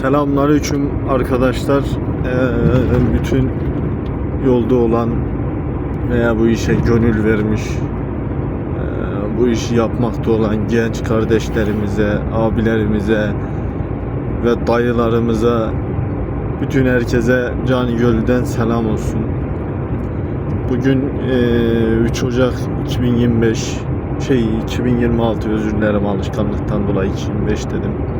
Selamünaleyküm arkadaşlar. Ee, bütün yolda olan veya bu işe gönül vermiş, ee, bu işi yapmakta olan genç kardeşlerimize, abilerimize ve dayılarımıza, bütün herkese cani gölden selam olsun. Bugün ee, 3 Ocak 2025 şey 2026 özür dilerim alışkanlıktan dolayı 2025 dedim.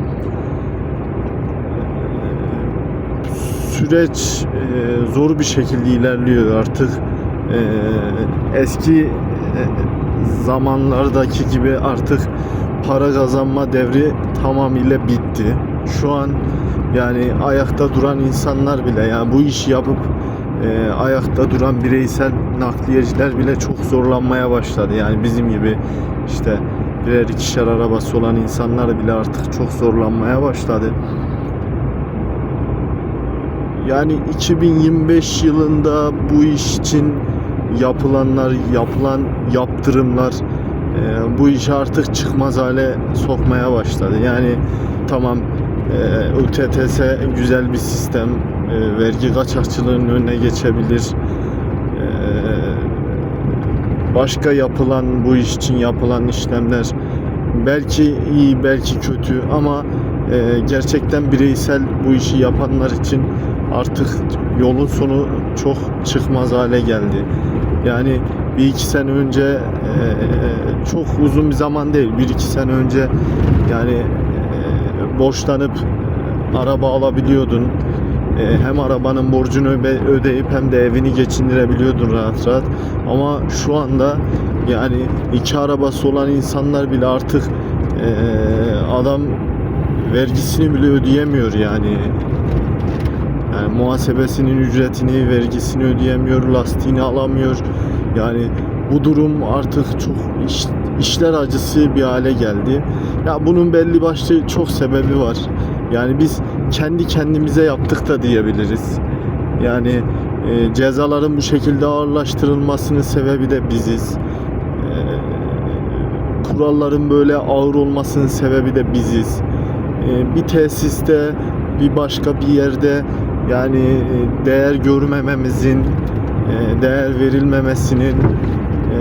Süreç e, zor bir şekilde ilerliyor artık. E, eski e, zamanlardaki gibi artık para kazanma devri tamamıyla bitti. Şu an yani ayakta duran insanlar bile yani bu işi yapıp e, ayakta duran bireysel nakliyeciler bile çok zorlanmaya başladı. Yani bizim gibi işte birer ikişer arabası olan insanlar bile artık çok zorlanmaya başladı. Yani 2025 yılında bu iş için yapılanlar, yapılan yaptırımlar e, bu işi artık çıkmaz hale sokmaya başladı. Yani tamam e, UTTS güzel bir sistem, e, vergi kaçakçılığının önüne geçebilir. E, başka yapılan bu iş için yapılan işlemler belki iyi belki kötü ama e, gerçekten bireysel bu işi yapanlar için artık yolun sonu çok çıkmaz hale geldi. Yani bir iki sene önce e, çok uzun bir zaman değil. Bir iki sene önce yani e, borçlanıp araba alabiliyordun. E, hem arabanın borcunu öde- ödeyip hem de evini geçindirebiliyordun rahat rahat. Ama şu anda yani iki arabası olan insanlar bile artık e, adam vergisini bile ödeyemiyor yani. Yani muhasebesinin ücretini, vergisini ödeyemiyor, lastiğini alamıyor. Yani bu durum artık çok iş- işler acısı bir hale geldi. Ya bunun belli başlı çok sebebi var. Yani biz kendi kendimize yaptık da diyebiliriz. Yani e, cezaların bu şekilde ağırlaştırılmasının sebebi de biziz. E, kuralların böyle ağır olmasının sebebi de biziz. E, bir tesiste, bir başka bir yerde yani e, değer görmememizin, e, değer verilmemesinin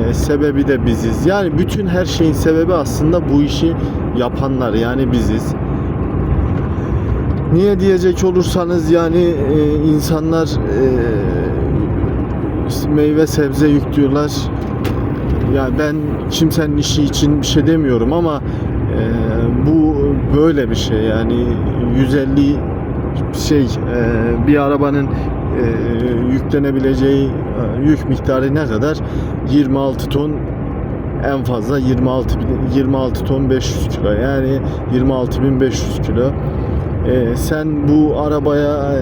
e, sebebi de biziz. Yani bütün her şeyin sebebi aslında bu işi yapanlar yani biziz. Niye diyecek olursanız yani insanlar meyve sebze yüklüyorlar. Yani ben kimsenin işi için bir şey demiyorum ama bu böyle bir şey yani 150 şey e, bir arabanın e, yüklenebileceği e, yük miktarı ne kadar? 26 ton en fazla 26 bin- 26 ton 500 kilo yani 26.500 kilo. E, sen bu arabaya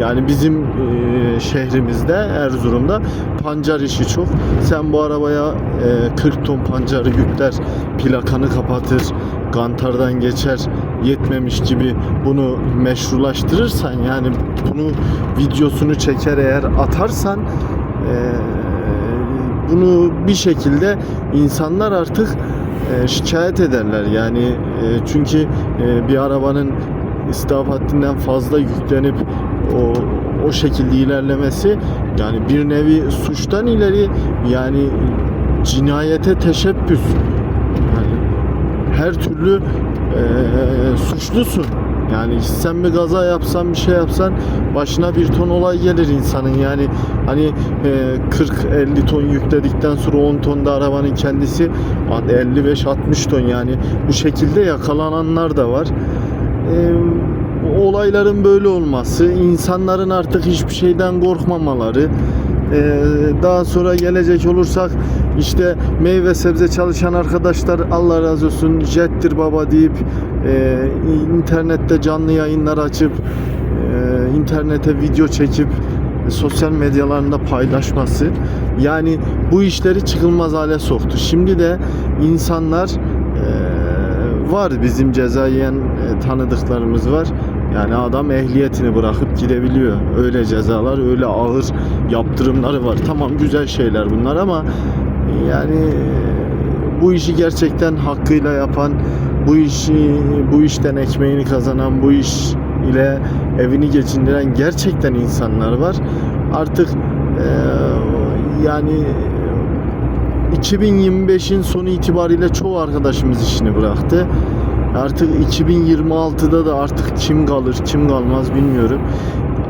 yani bizim e, şehrimizde Erzurum'da pancar işi çok. Sen bu arabaya e, 40 ton pancarı yükler, plakanı kapatır, kantardan geçer, yetmemiş gibi bunu meşrulaştırırsan yani bunu videosunu çeker eğer atarsan e, bunu bir şekilde insanlar artık e, şikayet ederler. Yani e, çünkü e, bir arabanın istihap fazla yüklenip o o şekilde ilerlemesi yani bir nevi suçtan ileri yani cinayete teşebbüs. Yani her türlü e, suçlusun. Yani sen bir kaza yapsan bir şey yapsan başına bir ton olay gelir insanın yani hani e, 40-50 ton yükledikten sonra 10 ton da arabanın kendisi 55-60 ton yani bu şekilde yakalananlar da var. E, olayların böyle olması, insanların artık hiçbir şeyden korkmamaları, ee, daha sonra gelecek olursak işte meyve sebze çalışan arkadaşlar Allah razı olsun jettir baba deyip e, internette canlı yayınlar açıp e, internete video çekip sosyal medyalarında paylaşması yani bu işleri çıkılmaz hale soktu. Şimdi de insanlar e, var bizim ceza yiyen e, tanıdıklarımız var. Yani adam ehliyetini bırakıp gidebiliyor. Öyle cezalar, öyle ağır yaptırımları var. Tamam güzel şeyler bunlar ama yani bu işi gerçekten hakkıyla yapan, bu işi bu işten ekmeğini kazanan, bu iş ile evini geçindiren gerçekten insanlar var. Artık eee, yani 2025'in sonu itibariyle çoğu arkadaşımız işini bıraktı. Artık 2026'da da artık kim kalır, kim kalmaz bilmiyorum.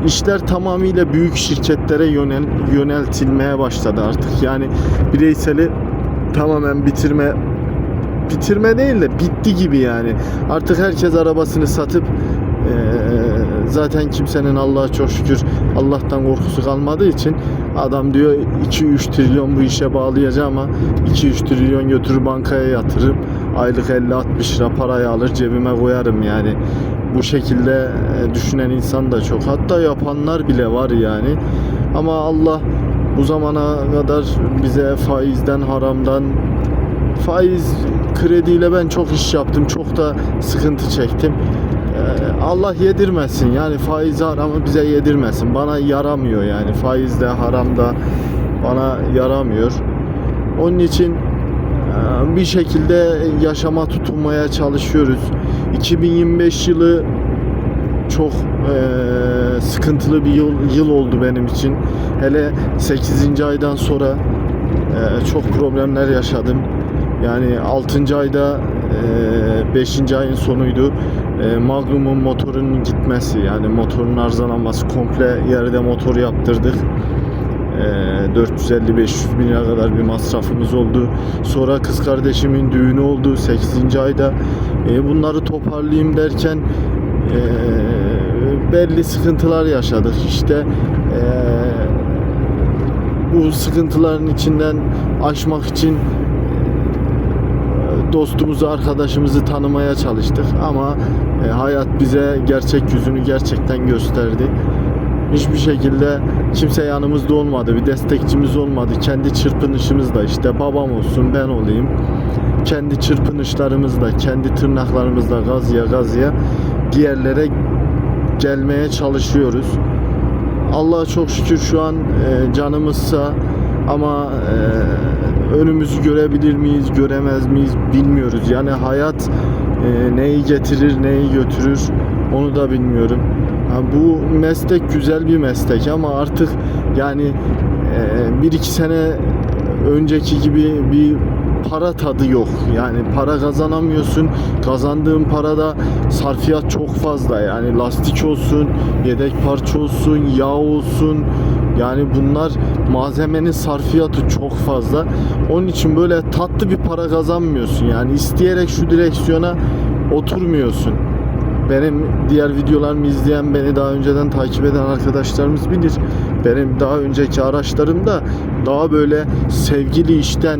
İşler tamamıyla büyük şirketlere yönel, yöneltilmeye başladı artık. Yani bireyseli tamamen bitirme bitirme değil de bitti gibi yani. Artık herkes arabasını satıp eee, zaten kimsenin Allah'a çok şükür Allah'tan korkusu kalmadığı için adam diyor 2-3 trilyon bu işe bağlayacağım ama 2-3 trilyon götürür bankaya yatırırım. Aylık 50-60 lira parayı alır cebime koyarım yani. Bu şekilde e, düşünen insan da çok. Hatta yapanlar bile var yani. Ama Allah bu zamana kadar bize faizden, haramdan, faiz krediyle ben çok iş yaptım. Çok da sıkıntı çektim. Ee, Allah yedirmesin. Yani faiz haramı bize yedirmesin. Bana yaramıyor yani. Faiz de haram da bana yaramıyor. Onun için e, bir şekilde yaşama tutunmaya çalışıyoruz. 2025 yılı çok e, sıkıntılı bir yıl, yıl oldu benim için. Hele 8. aydan sonra e, çok problemler yaşadım. Yani 6. ayda 5. ayın sonuydu. E, Magnum'un motorunun gitmesi yani motorun arızalanması komple yerde motor yaptırdık. E, 450-500 bin lira kadar bir masrafımız oldu. Sonra kız kardeşimin düğünü oldu 8. ayda. E, bunları toparlayayım derken e, belli sıkıntılar yaşadık. İşte e, bu sıkıntıların içinden aşmak için dostumuzu, arkadaşımızı tanımaya çalıştık ama hayat bize gerçek yüzünü gerçekten gösterdi. Hiçbir şekilde kimse yanımızda olmadı, bir destekçimiz olmadı. Kendi çırpınışımızla işte babam olsun, ben olayım. Kendi çırpınışlarımızla, kendi tırnaklarımızla gazya gazya bir yerlere gelmeye çalışıyoruz. Allah'a çok şükür şu an e, canımızsa ama e, önümüzü görebilir miyiz, göremez miyiz bilmiyoruz. Yani hayat e, neyi getirir, neyi götürür onu da bilmiyorum. Bu meslek güzel bir meslek ama artık yani e, bir iki sene önceki gibi bir para tadı yok. Yani para kazanamıyorsun. Kazandığın parada sarfiyat çok fazla. Yani lastik olsun, yedek parça olsun, yağ olsun. Yani bunlar malzemenin sarfiyatı çok fazla. Onun için böyle tatlı bir para kazanmıyorsun. Yani isteyerek şu direksiyona oturmuyorsun. Benim diğer videolarımı izleyen, beni daha önceden takip eden arkadaşlarımız bilir. Benim daha önceki araçlarımda daha böyle sevgili işten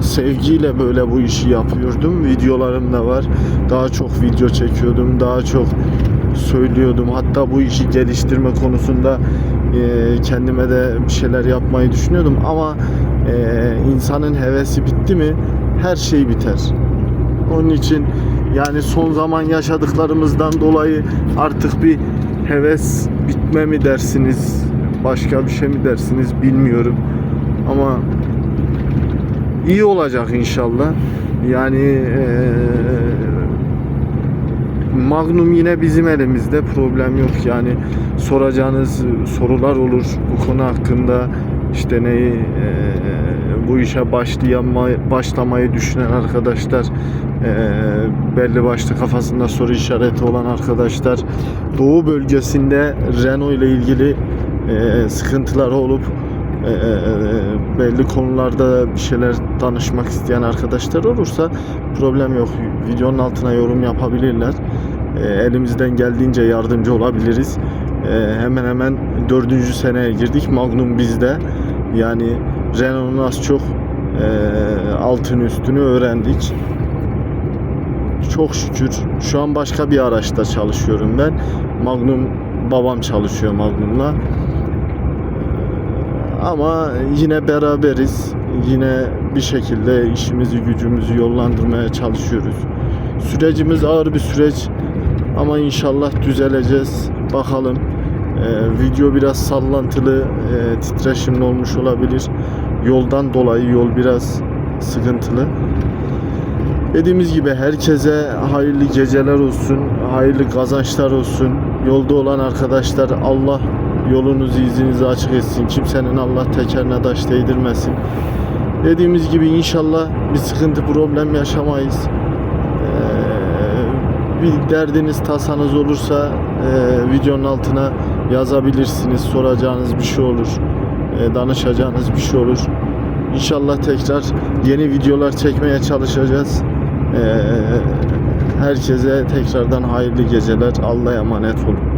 sevgiyle böyle bu işi yapıyordum. Videolarım da var. Daha çok video çekiyordum. Daha çok söylüyordum. Hatta bu işi geliştirme konusunda e, kendime de bir şeyler yapmayı düşünüyordum. Ama e, insanın hevesi bitti mi her şey biter. Onun için yani son zaman yaşadıklarımızdan dolayı artık bir heves bitme mi dersiniz, başka bir şey mi dersiniz bilmiyorum. Ama iyi olacak inşallah. Yani eee, Magnum yine bizim elimizde problem yok yani soracağınız sorular olur bu konu hakkında işte neyi eee, bu işe başlayama, başlamayı düşünen arkadaşlar belli başlı kafasında soru işareti olan arkadaşlar Doğu bölgesinde Renault ile ilgili eee, sıkıntıları olup e, e, e, belli konularda bir şeyler danışmak isteyen arkadaşlar olursa problem yok. Videonun altına yorum yapabilirler. E, elimizden geldiğince yardımcı olabiliriz. E, hemen hemen dördüncü seneye girdik. Magnum bizde. Yani Renault'un az çok e, altın üstünü öğrendik. Çok şükür şu an başka bir araçta çalışıyorum ben. Magnum babam çalışıyor Magnum'la. Ama yine beraberiz. Yine bir şekilde işimizi gücümüzü yollandırmaya çalışıyoruz. Sürecimiz ağır bir süreç ama inşallah düzeleceğiz. Bakalım. Ee, video biraz sallantılı, e, titreşimli olmuş olabilir. Yoldan dolayı yol biraz sıkıntılı. Dediğimiz gibi herkese hayırlı geceler olsun, hayırlı kazançlar olsun. Yolda olan arkadaşlar Allah yolunuzu izinizi açık etsin. Kimsenin Allah tekerine taş değdirmesin. Dediğimiz gibi inşallah bir sıkıntı problem yaşamayız. Ee, bir derdiniz tasanız olursa e, videonun altına yazabilirsiniz. Soracağınız bir şey olur. e, danışacağınız bir şey olur. İnşallah tekrar yeni videolar çekmeye çalışacağız. Ee, herkese tekrardan hayırlı geceler. Allah'a emanet olun.